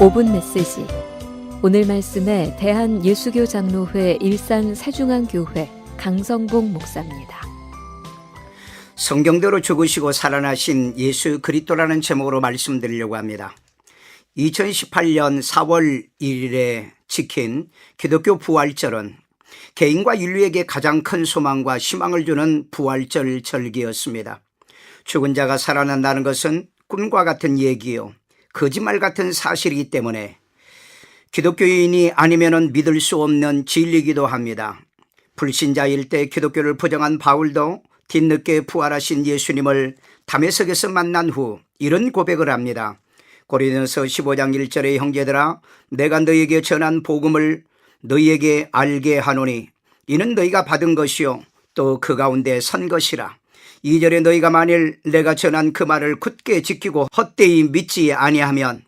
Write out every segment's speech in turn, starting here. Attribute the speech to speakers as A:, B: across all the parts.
A: 5분 메시지 오늘 말씀에 대한 예수교 장로회 일산 세중앙교회 강성봉 목사입니다.
B: 성경대로 죽으시고 살아나신 예수 그리스도라는 제목으로 말씀드리려고 합니다. 2018년 4월 1일에 지킨 기독교 부활절은 개인과 인류에게 가장 큰 소망과 희망을 주는 부활절 절기였습니다. 죽은 자가 살아난다는 것은 꿈과 같은 얘기요. 거짓말 같은 사실이기 때문에 기독교인이 아니면 믿을 수 없는 진리이기도 합니다. 불신자일 때 기독교를 부정한 바울도 뒤늦게 부활하신 예수님을 담에석에서 만난 후 이런 고백을 합니다. 고린도서 15장 1절의 형제들아 내가 너희에게 전한 복음을 너희에게 알게 하노니 이는 너희가 받은 것이요 또 그 가운데 선 것이라. 2절에 너희가 만일 내가 전한 그 말을 굳게 지키고 헛되이 믿지 아니하면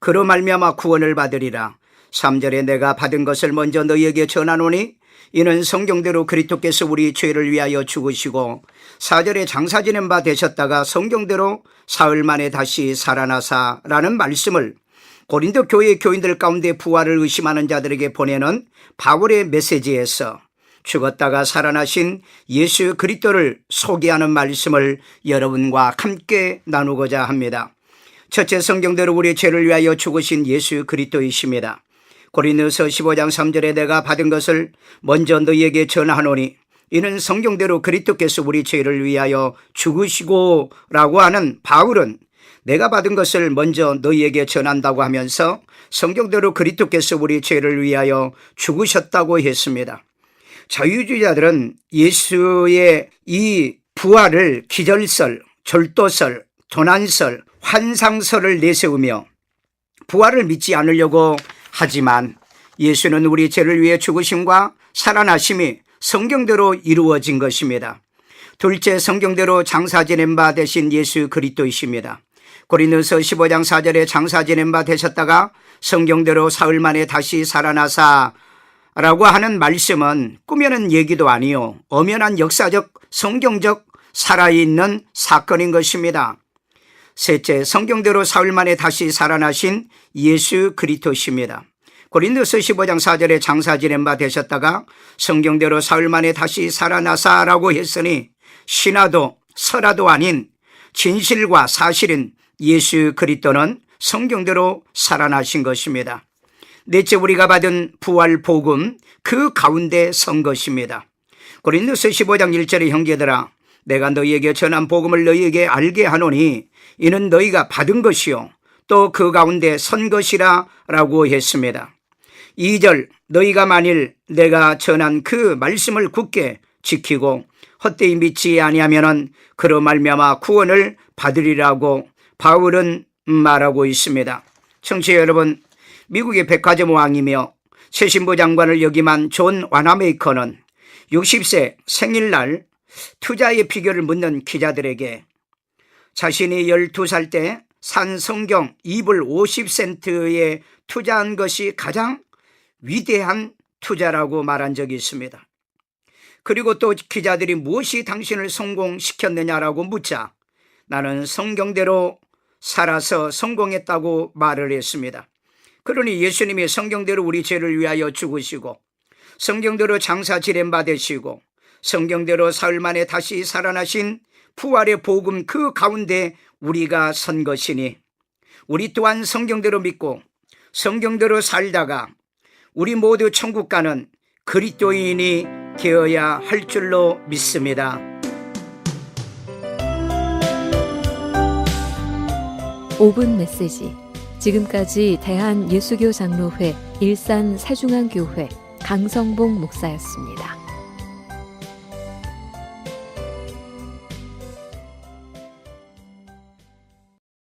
B: 그로 말미암아 구원을 받으리라. 3절에 내가 받은 것을 먼저 너희에게 전하노니 이는 성경대로 그리스도께서 우리 죄를 위하여 죽으시고 4절에 장사 지낸 바 되셨다가 성경대로 사흘 만에 다시 살아나사라는 말씀을 고린도 교회 교인들 가운데 부활을 의심하는 자들에게 보내는 바울의 메시지에서 죽었다가 살아나신 예수 그리스도를 소개하는 말씀을 여러분과 함께 나누고자 합니다. 첫째 성경대로 우리 죄를 위하여 죽으신 예수 그리스도이십니다. 고린도서 15장 3절에 내가 받은 것을 먼저 너희에게 전하노니 이는 성경대로 그리스도께서 우리 죄를 위하여 죽으시고라고 하는 바울은 내가 받은 것을 먼저 너희에게 전한다고 하면서 성경대로 그리스도께서 우리 죄를 위하여 죽으셨다고 했습니다. 자유주의자들은 예수의 이 부활을 기절설, 절도설, 도난설, 환상설을 내세우며 부활을 믿지 않으려고 하지만 예수는 우리 죄를 위해 죽으심과 살아나심이 성경대로 이루어진 것입니다. 둘째 성경대로 장사 지낸 바 되신 예수 그리스도이십니다. 고린도서 15장 4절에 장사 지낸 바 되셨다가 성경대로 사흘 만에 다시 살아나사 라고 하는 말씀은 꾸며낸 얘기도 아니요. 엄연한 역사적, 성경적 살아있는 사건인 것입니다. 셋째, 성경대로 사흘 만에 다시 살아나신 예수 그리스도십니다. 고린도서 15장 4절에 장사 지낸 바 되셨다가 성경대로 사흘 만에 다시 살아나사라고 했으니 신화도 설화도 아닌 진실과 사실인 예수 그리스도는 성경대로 살아나신 것입니다. 넷째 우리가 받은 부활 복음 그 가운데 선 것입니다. 고린도서 15장 1절의 형제들아 내가 너희에게 전한 복음을 너희에게 알게 하노니 이는 너희가 받은 것이요 또 그 가운데 선 것이라 라고 했습니다. 2절 너희가 만일 내가 전한 그 말씀을 굳게 지키고 헛되이 믿지 아니하면은 그로 말미암아 구원을 받으리라고 바울은 말하고 있습니다. 청취자 여러분 미국의 백화점 왕이며 최신부 장관을 역임한 존 와나메이커는 60세 생일날 투자의 비결을 묻는 기자들에게 자신이 12살 때 산 성경 이불 50센트에 투자한 것이 가장 위대한 투자라고 말한 적이 있습니다. 그리고 또 기자들이 무엇이 당신을 성공시켰느냐라고 묻자 나는 성경대로 살아서 성공했다고 말을 했습니다. 그러니 예수님이 성경대로 우리 죄를 위하여 죽으시고 성경대로 장사 지낸 받으시고 성경대로 사흘 만에 다시 살아나신 부활의 복음 그 가운데 우리가 선 것이니 우리 또한 성경대로 믿고 성경대로 살다가 우리 모두 천국 가는 그리스도인이 되어야 할 줄로 믿습니다.
A: 5분 메시지 지금까지 대한 예수교 장로회 일산 세중앙교회 강성봉 목사였습니다.